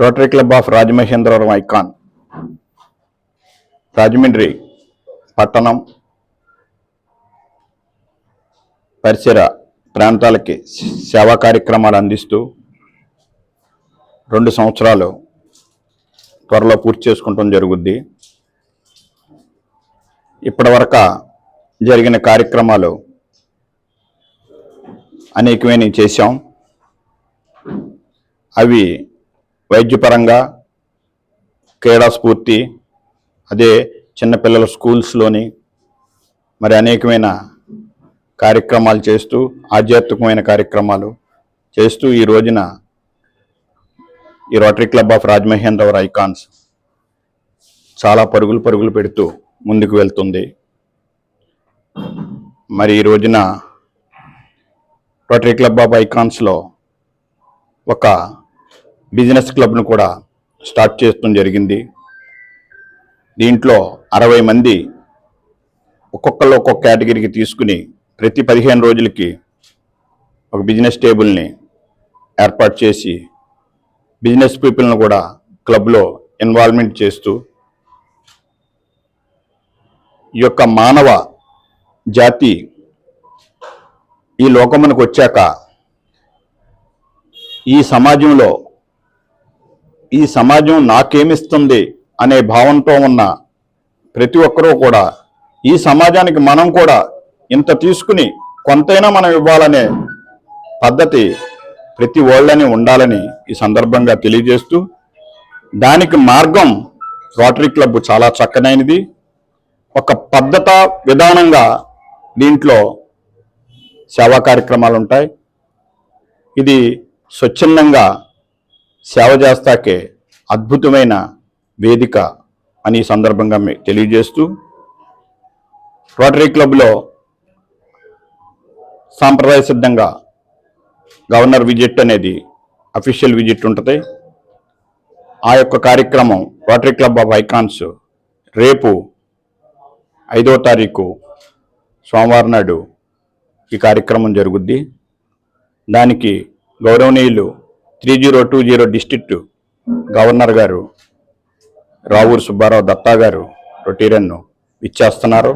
Rotary club of Rajamahendravaram icon Rajahmundry పట్టణం పరిసర ప్రాంతాలకి సేవా కార్యక్రమాలు అందిస్తూ రెండు సంవత్సరాలు త్వరలో పూర్తి చేసుకోవటం జరుగుద్ది. ఇప్పటివరకు జరిగిన కార్యక్రమాలు అనేకమైన చేశాం. అవి వైద్యపరంగా క్రీడా స్ఫూర్తి అదే చిన్నపిల్లల స్కూల్స్లోని మరి అనేకమైన కార్యక్రమాలు చేస్తూ ఆధ్యాత్మికమైన కార్యక్రమాలు చేస్తూ ఈ రోజున ఈ rotary club of Rajamahendravar icons చాలా పరుగులు పరుగులు పెడుతూ ముందుకు వెళ్తుంది. మరి ఈ రోజున రోటరీ క్లబ్ ఆఫ్ ఐకాన్స్లో ఒక బిజినెస్ క్లబ్ను కూడా స్టార్ట్ చేయడం జరిగింది. దీంట్లో అరవై మంది ఒక్కొక్కరు ఒక్కొక్క కేటగిరీకి తీసుకుని ప్రతి పదిహేను రోజులకి ఒక బిజినెస్ టేబుల్ని ఏర్పాటు చేసి బిజినెస్ పీపుల్ని కూడా క్లబ్లో ఇన్వాల్వ్మెంట్ చేస్తూ ఈ యొక్క మానవ జాతి ఈ లోకమునకు వచ్చాక ఈ సమాజంలో ఈ సమాజం నాకేమిస్తుంది అనే భావంతో ఉన్న ప్రతి ఒక్కరూ కూడా ఈ సమాజానికి మనం కూడా ఇంత తీసుకుని కొంతైనా మనం ఇవ్వాలనే పద్ధతి ప్రతి ఓళ్ళని ఉండాలని ఈ సందర్భంగా తెలియజేస్తూ దానికి మార్గం రోటరీ క్లబ్ చాలా చక్కనైనది. ఒక పద్ధత విధానంగా దీంట్లో సేవా కార్యక్రమాలు ఉంటాయి ఇది స్వచ్ఛందంగా సేవ చేస్తాకే అద్భుతమైన వేదిక అని సందర్భంగా తెలియజేస్తూ రోటరీ క్లబ్లో సాంప్రదాయ సిద్ధంగా గవర్నర్ విజిట్ అనేది అఫీషియల్ విజిట్ ఉంటుంది. ఆ యొక్క కార్యక్రమం రోటరీ క్లబ్ ఆఫ్ ఐకాన్స్ రేపు ఐదో తారీఖు సోమవారం నాడు ఈ కార్యక్రమం జరుగుద్ది. దానికి గౌరవనీయులు three zero two zero district governor గారు రావూరు సుబ్బారావు దత్తా గారు రొటీరియన్ను ఇచ్చేస్తున్నారు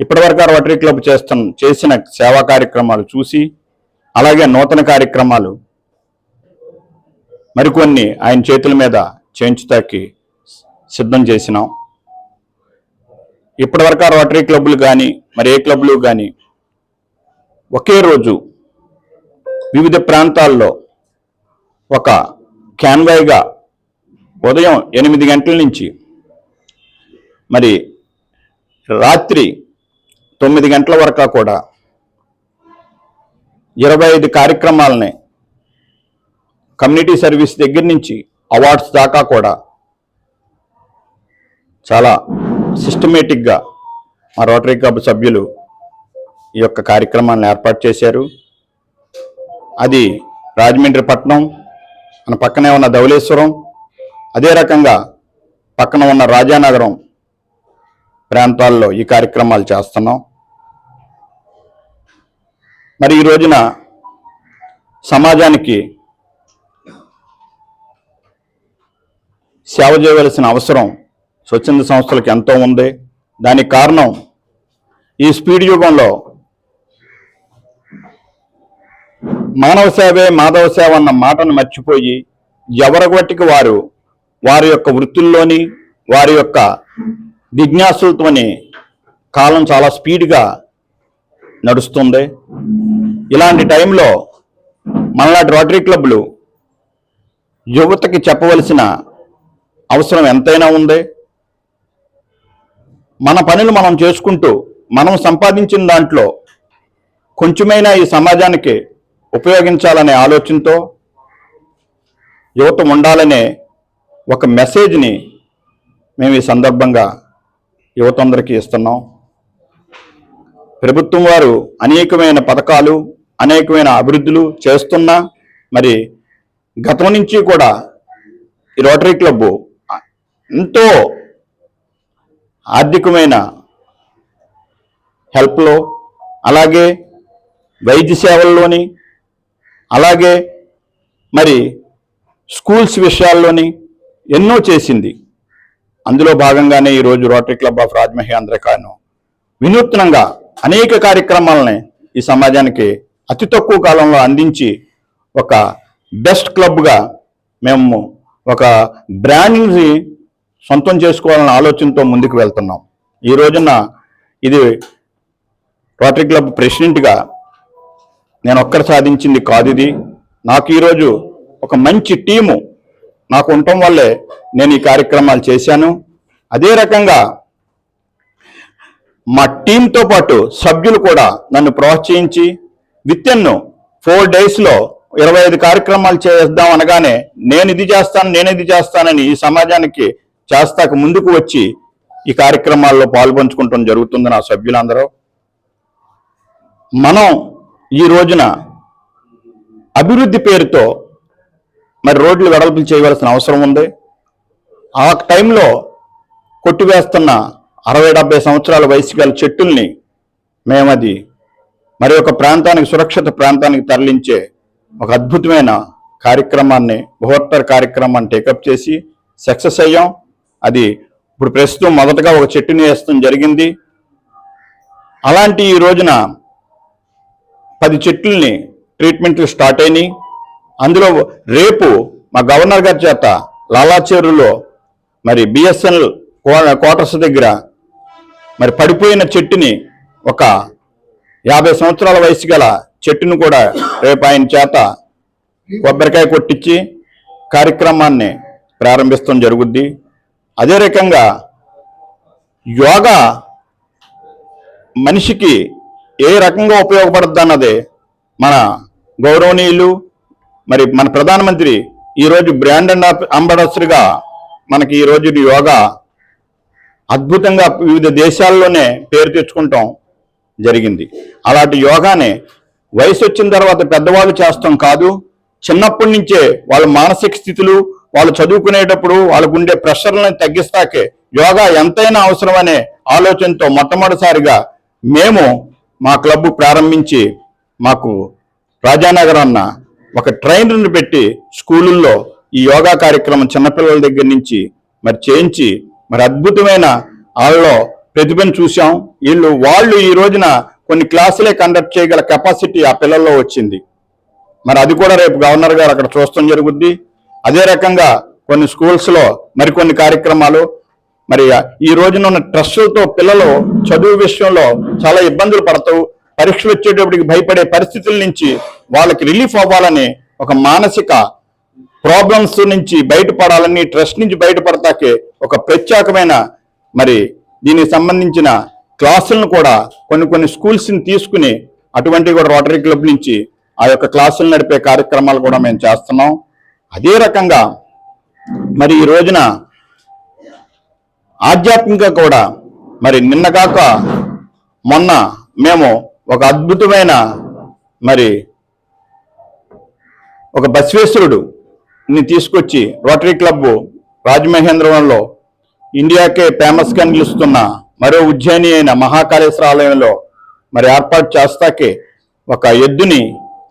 ఇప్పటివరకు రోటరీ క్లబ్ చేస్తున్న చేసిన సేవా కార్యక్రమాలు చూసి అలాగే నూతన కార్యక్రమాలు మరికొన్ని ఆయన చేతుల మీద చేయించుతాకి సిద్ధం చేసినాం. ఇప్పటివరకు రోటరీ క్లబ్లు కానీ మరి ఏ క్లబ్లు కానీ ఒకే రోజు వివిధ ప్రాంతాల్లో ఒక క్యాన్వాయ్గా ఉదయం ఎనిమిది గంటల నుంచి మరి రాత్రి తొమ్మిది గంటల వరకు కూడా ఇరవై ఐదు కార్యక్రమాలని కమ్యూనిటీ సర్వీస్ దగ్గర నుంచి అవార్డ్స్ దాకా కూడా చాలా సిస్టమేటిక్గా మా రోటరీ క్లబ్ సభ్యులు ఈ యొక్క కార్యక్రమాలను ఏర్పాటు చేశారు. అది రాజమండ్రి పట్నం మన పక్కనే ఉన్న ధవళేశ్వరం అదే రకంగా పక్కన ఉన్న రాజానగరం ప్రాంతాల్లో ఈ కార్యక్రమాలు చేస్తున్నాం. మరి ఈ రోజున సమాజానికి సేవ చేయవలసిన అవసరం స్వచ్ఛంద సంస్థలకు ఎంతో ఉంది. దానికి కారణం ఈ స్పీడ్ యుగంలో మానవ సేవే మాధవ సేవ అన్న మాటను మర్చిపోయి ఎవరగొట్టికి వారు వారి యొక్క వృత్తుల్లోని వారి యొక్క జిజ్ఞాసులతోనే కాలం చాలా స్పీడ్గా నడుస్తుంది. ఇలాంటి టైంలో మనలాంటి రోటరీ క్లబ్లు యువతకి చెప్పవలసిన అవసరం ఎంతైనా ఉంది. మన పనులు మనం చేసుకుంటూ మనం సంపాదించిన దాంట్లో కొంచెమైనా ఈ సమాజానికి ఉపయోగించాలనే ఆలోచనతో యువత ఉండాలనే ఒక మెసేజ్ని మేము ఈ సందర్భంగా యువత అందరికీ ఇస్తున్నాం. ప్రభుత్వం వారు అనేకమైన పథకాలు అనేకమైన అభివృద్ధులు చేస్తున్నా మరి గతం నుంచి కూడా ఈ రోటరీ క్లబ్ ఎంతో ఆర్థికమైన హెల్ప్లో అలాగే వైద్య సేవల్లోని అలాగే మరి స్కూల్స్ విషయాల్లోని ఎన్నో చేసింది. అందులో భాగంగానే ఈరోజు రోటరీ క్లబ్ ఆఫ్ రాజమహేంద్రకాను వినూత్నంగా అనేక కార్యక్రమాలని ఈ సమాజానికి అతి తక్కువ కాలంలో అందించి ఒక బెస్ట్ క్లబ్గా మేము ఒక బ్రాండ్ని సొంతం చేసుకోవాలన్న ఆలోచనతో ముందుకు వెళ్తున్నాం. ఈ రోజున ఇది రోటరీ క్లబ్ ప్రెసిడెంట్గా నేను ఒక్కడ సాధించింది కాదు ఇది. నాకు ఈరోజు ఒక మంచి టీము నాకు ఉండటం వల్లే నేను ఈ కార్యక్రమాలు చేశాను. అదే రకంగా మా టీంతో పాటు సభ్యులు కూడా నన్ను ప్రోత్సహించి విత్ ఫోర్ డేస్లో ఇరవై ఐదు కార్యక్రమాలు చేద్దాం అనగానే నేను ఇది చేస్తాను నేను ఇది చేస్తానని ఈ సమాజానికి చేస్తాక ముందుకు వచ్చి ఈ కార్యక్రమాల్లో పాల్పంచుకుంటం జరుగుతుంది నా సభ్యులందరూ. మనం ఈ రోజున అభివృద్ధి పేరుతో మరి రోడ్లు వెడల్పు చేయవలసిన అవసరం ఉంది. ఆ టైంలో కొట్టివేస్తున్న అరవై డెబ్బై సంవత్సరాల వయసు గల చెట్టుల్ని మేమది మరి ఒక ప్రాంతానికి సురక్షిత ప్రాంతానికి తరలించే ఒక అద్భుతమైన కార్యక్రమాన్ని బృహత్తర కార్యక్రమాన్ని టేకప్ చేసి సక్సెస్ అయ్యాం. అది ఇప్పుడు ప్రస్తుతం మొదటగా ఒక చెట్టుని వేస్తాం జరిగింది. అలాంటి ఈ రోజున పది చెట్లని ట్రీట్మెంట్లు స్టార్ట్ అయినాయి. అందులో రేపు మా గవర్నర్ గారి చేత లాలాచేరులో మరి బిఎస్ఎన్ఎల్ క్వార్టర్స్ దగ్గర మరి పడిపోయిన చెట్టుని ఒక యాభై సంవత్సరాల వయసు గల చెట్టును కూడా రేపు ఆయన చేత కొబ్బరికాయ కొట్టించి కార్యక్రమాన్ని ప్రారంభిస్తాం జరుగుద్ది. అదే రకంగా యోగా మనిషికి ఏ రకంగా ఉపయోగపడుద్ది అన్నది మన గౌరవనీయులు మరి మన ప్రధానమంత్రి ఈరోజు బ్రాండ్ అండ్ అంబాసిడర్గా మనకి ఈరోజు యోగా అద్భుతంగా వివిధ దేశాల్లోనే పేరు తెచ్చుకుంటాం జరిగింది. అలాంటి యోగానే వయసు వచ్చిన తర్వాత పెద్దవాళ్ళు చేస్తాం కాదు చిన్నప్పటి నుంచే వాళ్ళ మానసిక స్థితులు వాళ్ళు చదువుకునేటప్పుడు వాళ్ళకు ఉండే ప్రెషర్లను తగ్గిస్తాకే యోగా ఎంతైనా అవసరమనే ఆలోచనతో మొట్టమొదటిసారిగా మేము మా క్లబ్ ప్రారంభించి మాకు రాజానగరాన్న ఒక ట్రైనర్ని పెట్టి స్కూళ్ళల్లో ఈ యోగా కార్యక్రమం చిన్నపిల్లల దగ్గర నుంచి మరి చేయించి మరి అద్భుతమైన వాళ్ళలో ప్రతిభను చూసాం వీళ్ళు వాళ్ళు ఈ రోజున కొన్ని క్లాసులే కండక్ట్ చేయగల కెపాసిటీ ఆ పిల్లల్లో వచ్చింది. మరి అది కూడా రేపు గవర్నర్ గారు అక్కడ చూస్తాం జరుగుద్ది. అదే రకంగా కొన్ని స్కూల్స్లో మరికొన్ని కార్యక్రమాలు మరి ఈ రోజున ఉన్న ట్రస్టులతో పిల్లలు చదువు విషయంలో చాలా ఇబ్బందులు పడతావు పరీక్షలు వచ్చేటప్పటికి భయపడే పరిస్థితుల నుంచి వాళ్ళకి రిలీఫ్ అవ్వాలని ఒక మానసిక ప్రాబ్లమ్స్ నుంచి బయటపడాలని ట్రస్ట్ నుంచి బయటపడతాకే ఒక ప్రత్యేకమైన మరి దీనికి సంబంధించిన క్లాసులను కూడా కొన్ని కొన్ని స్కూల్స్ని తీసుకుని అటువంటి కూడా రోటరీ క్లబ్ నుంచి ఆ యొక్క క్లాసులు నడిపే కార్యక్రమాలు కూడా మేము చేస్తున్నాం. అదే రకంగా మరి ఈ రోజున ఆధ్యాత్మికంగా కూడా మరి నిన్న కాక మొన్న మేము ఒక అద్భుతమైన మరి ఒక బసవేశ్వరుడు ని తీసుకొచ్చి రోటరీ క్లబ్ రాజమహేంద్రవరంలో ఇండియాకే ఫేమస్గా నిలుస్తున్న మరో ఉజ్జయిని అయిన మహాకాళేశ్వర ఆలయంలో మరి ఏర్పాటు చేస్తాకే ఒక ఎద్దుని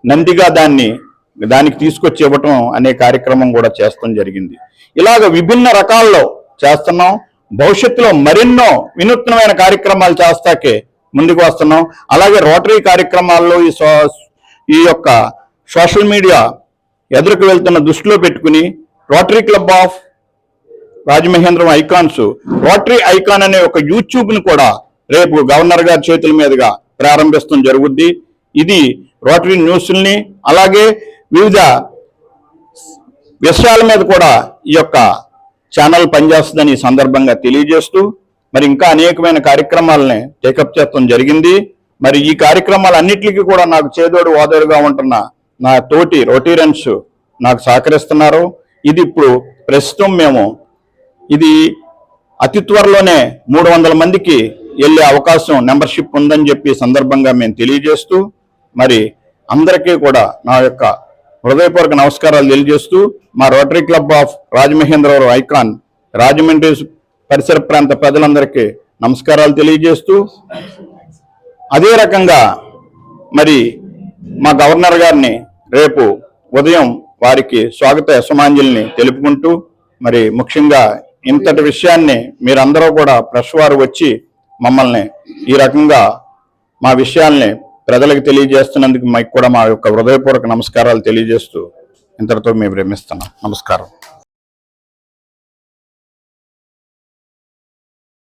నందిగా దాన్ని దానికి తీసుకొచ్చి ఇవ్వటం అనే కార్యక్రమం కూడా చేస్తాం జరిగింది. ఇలాగ విభిన్న రకాల్లో చేస్తున్నాం. భవిష్యత్తులో మరెన్నో వినూత్నమైన కార్యక్రమాలు చేస్తాకే ముందుకు వస్తున్నాం. అలాగే రోటరీ కార్యక్రమాల్లో ఈ సో ఈ యొక్క సోషల్ మీడియా ఎదురుకు వెళ్తున్న దృష్టిలో పెట్టుకుని rotary club of Rajamahendram icons rotary icon అనే ఒక యూట్యూబ్ను కూడా రేపు గవర్నర్ గారి చేతుల మీదుగా ప్రారంభిస్తాం జరుగుద్ది. ఇది రోటరీ న్యూస్ని అలాగే వివిధ విషయాల మీద కూడా ఈ యొక్క ఛానల్ పనిచేస్తుందని ఈ సందర్భంగా తెలియజేస్తూ మరి ఇంకా అనేకమైన కార్యక్రమాలని టేకప్ చేస్తాం జరిగింది. మరి ఈ కార్యక్రమాలన్నిటికీ కూడా నాకు చేదోడు వాదోడుగా ఉంటున్న నా తోటి రోటీరియన్స్ నాకు సహకరిస్తున్నారు. ఇది ఇప్పుడు ప్రస్తుతం మేము ఇది అతి త్వరలోనే మూడు వందల మందికి వెళ్ళే అవకాశం మెంబర్షిప్ ఉందని చెప్పి సందర్భంగా మేము తెలియజేస్తూ మరి అందరికీ కూడా నా యొక్క హృదయపూర్వక నమస్కారాలు తెలియజేస్తూ మా rotary club of Rajamahendravaram icon Rajahmundry పరిసర ప్రాంత ప్రజలందరికీ నమస్కారాలు తెలియజేస్తూ అదే రకంగా మరి మా గవర్నర్ గారిని రేపు ఉదయం వారికి స్వాగత యశమాంజలిని తెలుపుకుంటూ మరి ముఖ్యంగా ఇంతటి విషయాన్ని మీరందరూ కూడా ప్రెస్ వారు వచ్చి మమ్మల్ని ఈ రకంగా మా విషయాల్ని ప్రజలకు తెలియజేస్తున్నందుకు మీకు కూడా మా యొక్క హృదయపూర్వక నమస్కారాలు తెలియజేస్తూ ఇంతటితో మేము విరమిస్తున్నాం. నమస్కారం.